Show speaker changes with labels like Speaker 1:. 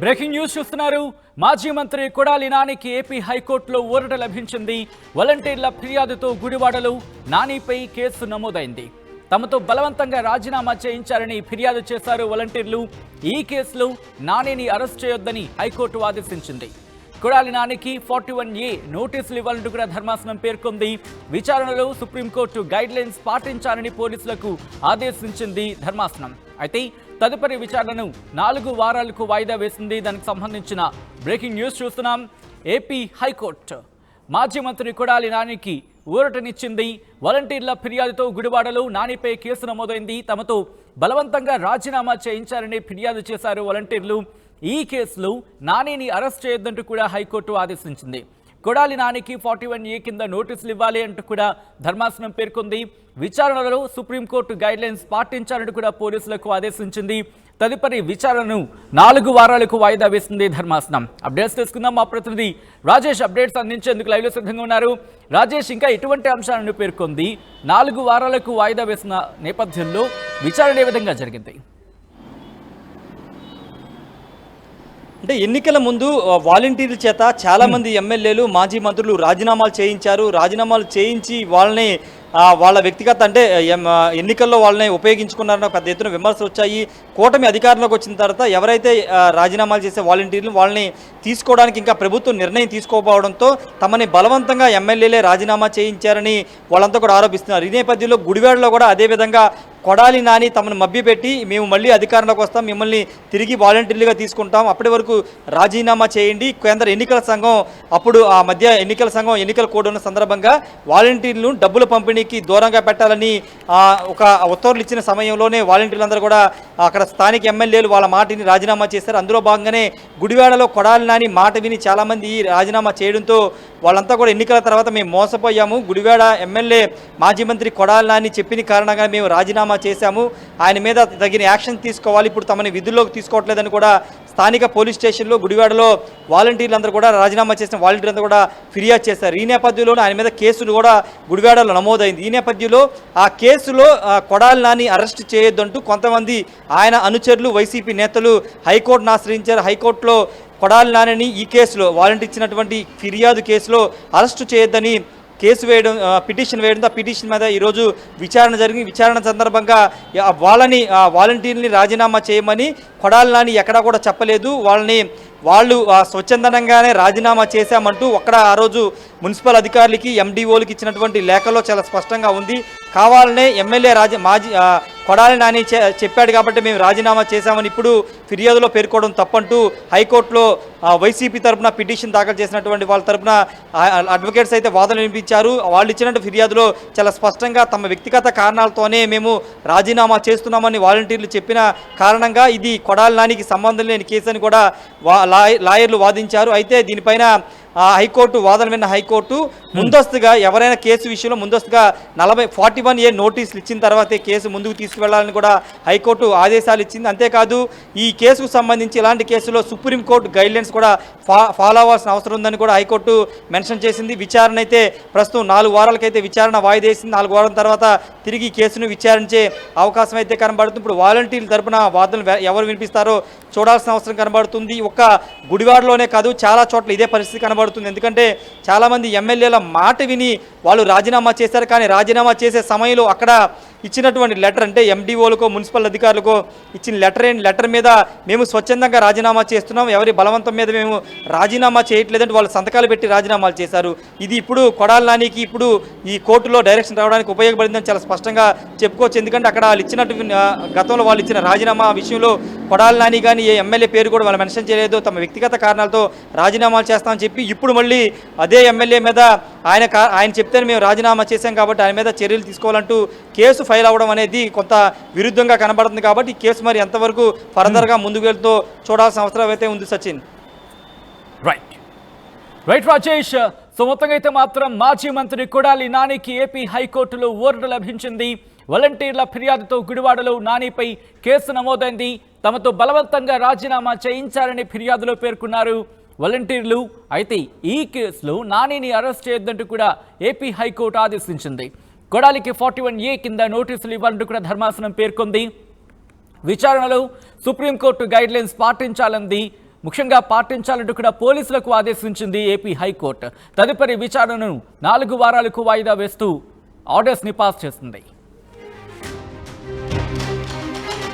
Speaker 1: Breaking news చూస్తున్నారు. మాజీ మంత్రి కొడాలి నానికి ఏపీ హైకోర్టులో ఊరట లభించింది. వాలంటీర్ల ఫిర్యాదుతో గుడివాడలో నానిపై కేసు నమోదైంది. తమతో బలవంతంగా రాజీనామా చేయించారని ఫిర్యాదు చేశారు వాలంటీర్లు. ఈ కేసులో నానిని అరెస్ట్ చేయొద్దని హైకోర్టు ఆదేశించింది. కొడాలి నానికి ఫార్టీ వన్ ఏ నోటీసులు ఇవ్వాలంటూ కూడా ధర్మాసనం పేర్కొంది. విచారణలో సుప్రీంకోర్టు గైడ్ లైన్స్ పాటించాలని పోలీసులకు ఆదేశించింది ధర్మాసనం. అయితే తదుపరి విచారణను నాలుగు వారాలకు వాయిదా వేసింది. దానికి సంబంధించిన బ్రేకింగ్ న్యూస్ చూస్తున్నాం. ఏపీ హైకోర్టు మాజీ మంత్రి కొడాలి నానికి ఊరటనిచ్చింది. వాలంటీర్ల ఫిర్యాదుతో గుడివాడలో నానిపై కేసు నమోదైంది. తమతో బలవంతంగా రాజీనామా చేయించారని ఫిర్యాదు చేశారు వాలంటీర్లు. ఈ కేసులో నానిని అరెస్ట్ చేయొద్దంటూ కూడా హైకోర్టు ఆదేశించింది. కొడాలి నానికి ఫార్టీ వన్ ఏ కింద నోటీసులు ఇవ్వాలి అంటూ కూడా ధర్మాసనం పేర్కొంది. విచారణలో సుప్రీంకోర్టు గైడ్లైన్స్ పాటించాలని కూడా పోలీసులకు ఆదేశించింది. తదుపరి విచారణను నాలుగు వారాలకు వాయిదా వేసింది ధర్మాసనం. అప్డేట్స్ తెలుసుకుందాం మా ప్రతినిధి రాజేష్ అప్డేట్స్ అందించేందుకు లైవ్లో సిద్ధంగా ఉన్నారు. రాజేష్ ఇంకా ఎటువంటి అంశాలను పేర్కొంది? నాలుగు వారాలకు వాయిదా వేసిన నేపథ్యంలో విచారణ ఏ విధంగా జరిగింది?
Speaker 2: అంటే ఎన్నికల ముందు వాలంటీర్ల చేత చాలా మంది ఎమ్మెల్యేలు మాజీ మంత్రులు రాజీనామాలు చేయించారు. రాజీనామాలు చేయించి వాళ్ళని వాళ్ళ వ్యక్తిగత అంటే ఎన్నికల్లో వాళ్ళని ఉపయోగించుకున్నారన్న పెద్ద ఎత్తున విమర్శలు వచ్చాయి. కూటమి అధికారంలోకి వచ్చిన తర్వాత ఎవరైతే రాజీనామాలు చేసే వాలంటీర్లు వాళ్ళని తీసుకోవడానికి ఇంకా ప్రభుత్వం నిర్ణయం తీసుకోకపోవడంతో తమని బలవంతంగా ఎమ్మెల్యేలే రాజీనామా చేయించారని వాళ్ళంతా కూడా ఆరోపిస్తున్నారు. ఈ నేపథ్యంలో గుడివాడలో కూడా అదేవిధంగా కొడాలి నాని తమను మభ్యపెట్టి మేము మళ్ళీ అధికారంలోకి వస్తాం మిమ్మల్ని తిరిగి వాలంటీర్లుగా తీసుకుంటాం. అప్పటి వరకు రాజీనామా చేయండి. కేంద్ర ఎన్నికల సంఘం అప్పుడు ఆ మధ్య ఎన్నికల సంఘం ఎన్నికల కోడ్ ఉన్న సందర్భంగా వాలంటీర్లను డబ్బుల పంపిణీకి దూరంగా పెట్టాలని ఒక ఉత్తర్వులు ఇచ్చిన సమయంలోనే వాలంటీర్లందరూ కూడా అక్కడ స్థానిక ఎమ్మెల్యేలు వాళ్ళ మాటిని రాజీనామా చేశారు. అందులో భాగంగానే గుడివాడలో కొడాలి నాని మాట విని చాలామంది రాజీనామా చేయడంతో వాళ్ళంతా కూడా ఎన్నికల తర్వాత మేము మోసపోయాము. గుడివాడ ఎమ్మెల్యే మాజీ మంత్రి కొడాలి నాని చెప్పిన కారణంగా మేము రాజీనామా చేశాము. ఆయన మీద తగిన యాక్షన్ తీసుకోవాలి. ఇప్పుడు తమని విధుల్లోకి తీసుకోవట్లేదని కూడా స్థానిక పోలీస్ స్టేషన్లో గుడివాడలో వాలంటీర్లందరూ కూడా రాజీనామా చేసిన వాలంటీర్లందరూ కూడా ఫిర్యాదు చేశారు. ఈ నేపథ్యంలోనే ఆయన మీద కేసులు కూడా గుడివాడలో నమోదైంది. ఈ నేపథ్యంలో ఆ కేసులో కొడాలి నాని అరెస్ట్ చేయొద్దంటూ కొంతమంది ఆయన అనుచరులు వైసీపీ నేతలు హైకోర్టును ఆశ్రయించారు. హైకోర్టులో కొడాలి నానిని ఈ కేసులో వాలంటీర్ ఇచ్చినటువంటి ఫిర్యాదు కేసులో అరెస్టు చేయొద్దని కేసు వేయడం పిటిషన్ వేయడంతో ఆ పిటిషన్ మీద ఈరోజు విచారణ జరిగింది విచారణ సందర్భంగా వాళ్ళని వాలంటీర్ని రాజీనామా చేయమని కొడాలి నాని ఎక్కడా కూడా చెప్పలేదు. వాళ్ళని వాళ్ళు స్వచ్ఛందనంగానే స్వచ్ఛందంగానే రాజీనామా చేశామంటూ అక్కడ ఆ రోజు మున్సిపల్ అధికారులకి ఎండిఓలకి ఇచ్చినటువంటి లేఖలో చాలా స్పష్టంగా ఉంది. కావాలనే ఎమ్మెల్యే రాజ మాజీ కొడాలి నాని చెప్పాడు కాబట్టి మేము రాజీనామా చేశామని ఇప్పుడు ఫిర్యాదులో పేర్కోవడం తప్పంటూ హైకోర్టులో వైసీపీ తరపున పిటిషన్ దాఖలు చేసినటువంటి వాళ్ళ తరపున అడ్వకేట్స్ అయితే వాదనలు వినిపించారు. వాళ్ళు ఇచ్చినట్టు ఫిర్యాదులో చాలా స్పష్టంగా తమ వ్యక్తిగత కారణాలతోనే మేము రాజీనామా చేస్తున్నామని వాలంటీర్లు చెప్పిన కారణంగా ఇది కొడాలి నానికి సంబంధం లేని కేసు అని కూడా లాయర్లు వాదించారు. అయితే దీనిపైన ఆ, హైకోర్టు వాదన విన్న హైకోర్టు ముందస్తుగా ఎవరైనా కేసు విషయంలో ముందస్తుగా నలభై ఫార్టీ వన్ ఏ నోటీసులు ఇచ్చిన తర్వాతే కేసు ముందుకు తీసుకువెళ్ళాలని కూడా హైకోర్టు ఆదేశాలు ఇచ్చింది. అంతేకాదు ఈ కేసుకు సంబంధించి ఇలాంటి కేసులో సుప్రీంకోర్టు గైడ్లైన్స్ కూడా ఫా ఫాలో అవ్వాల్సిన అవసరం ఉందని కూడా హైకోర్టు మెన్షన్ చేసింది. విచారణ అయితే ప్రస్తుతం నాలుగు వారాలకైతే విచారణ వాయిదేసింది నాలుగు వారాల తర్వాత తిరిగి కేసును విచారించే అవకాశం అయితే కనబడుతుంది. ఇప్పుడు వాలంటీర్ల తరపున వాదనలు ఎవరు వినిపిస్తారో చూడాల్సిన అవసరం కనబడుతుంది. ఒక్క గుడివాడలోనే కాదు చాలా చోట్ల ఇదే పరిస్థితి కనబడుతుంది. ఎందుకంటే చాలామంది ఎమ్మెల్యేల మాట విని వాళ్ళు రాజీనామా చేశారు కానీ రాజీనామా చేసే సమయంలో అక్కడ ఇచ్చినటువంటి లెటర్ అంటే ఎండిఓలకో మున్సిపల్ అధికారులకో ఇచ్చిన లెటర్ ఏంటి? లెటర్ మీద మేము స్వచ్ఛందంగా రాజీనామా చేస్తున్నాం ఎవరి బలవంతం మీద మేము రాజీనామా చేయట్లేదంటే వాళ్ళు సంతకాలు పెట్టి రాజీనామాలు చేశారు. ఇది ఇప్పుడు కొడాల నానికి ఇప్పుడు ఈ కోర్టులో డైరెక్షన్ రావడానికి ఉపయోగపడిందని చాలా స్పష్టంగా చెప్పుకోవచ్చు. ఎందుకంటే అక్కడ వాళ్ళు ఇచ్చినట్టు గతంలో వాళ్ళు ఇచ్చిన రాజీనామా విషయంలో కొడాలి నాని కానీ ఏ ఎమ్మెల్యే పేరు కూడా వాళ్ళు మెన్షన్ చేయలేదు. తమ వ్యక్తిగత కారణాలతో రాజీనామాలు చేస్తామని చెప్పి ఇప్పుడు మళ్ళీ అదే ఎమ్మెల్యే మీద ఆయన ఆయన చెప్తేనే మేము రాజీనామా చేశాం కాబట్టి ఆయన మీద చర్యలు తీసుకోవాలంటూ కేసు ఫైల్ అవ్వడం అనేది కొంత విరుద్ధంగా కనబడుతుంది కాబట్టి ఈ కేసు మరి ఎంతవరకు ఫర్దర్గా ముందుకు వెళ్తూ చూడాల్సిన అవసరం అయితే ఉంది Sachin.
Speaker 1: Right right Rajesh so మొత్తంగా అయితే మాత్రం మాజీ మంత్రి కొడాలి నానికి ఏపీ హైకోర్టులో ఊరట లభించింది. వాలంటీర్ల ఫిర్యాదుతో గుడివాడలో నానిపై కేసు నమోదైంది. తమతో బలవంతంగా రాజీనామా చేయించారని ఫిర్యాదులో పేర్కొన్నారు. వాలంటీర్లు అయితే ఈ కేసులో నానిని అరెస్ట్ చేయొద్దంటూ కూడా ఏపీ హైకోర్టు ఆదేశించింది. కొడాలికి ఫార్టీ వన్ ఏ కింద నోటీసులు ఇవ్వాలంటూ కూడా ధర్మాసనం పేర్కొంది. విచారణలో సుప్రీంకోర్టు గైడ్లైన్స్ పాటించాలంది. ముఖ్యంగా పాటించాలంటూ కూడా పోలీసులకు ఆదేశించింది ఏపీ హైకోర్టు. తదుపరి విచారణను నాలుగు వారాలకు వాయిదా వేస్తూ ఆర్డర్స్ని పాస్ చేసింది.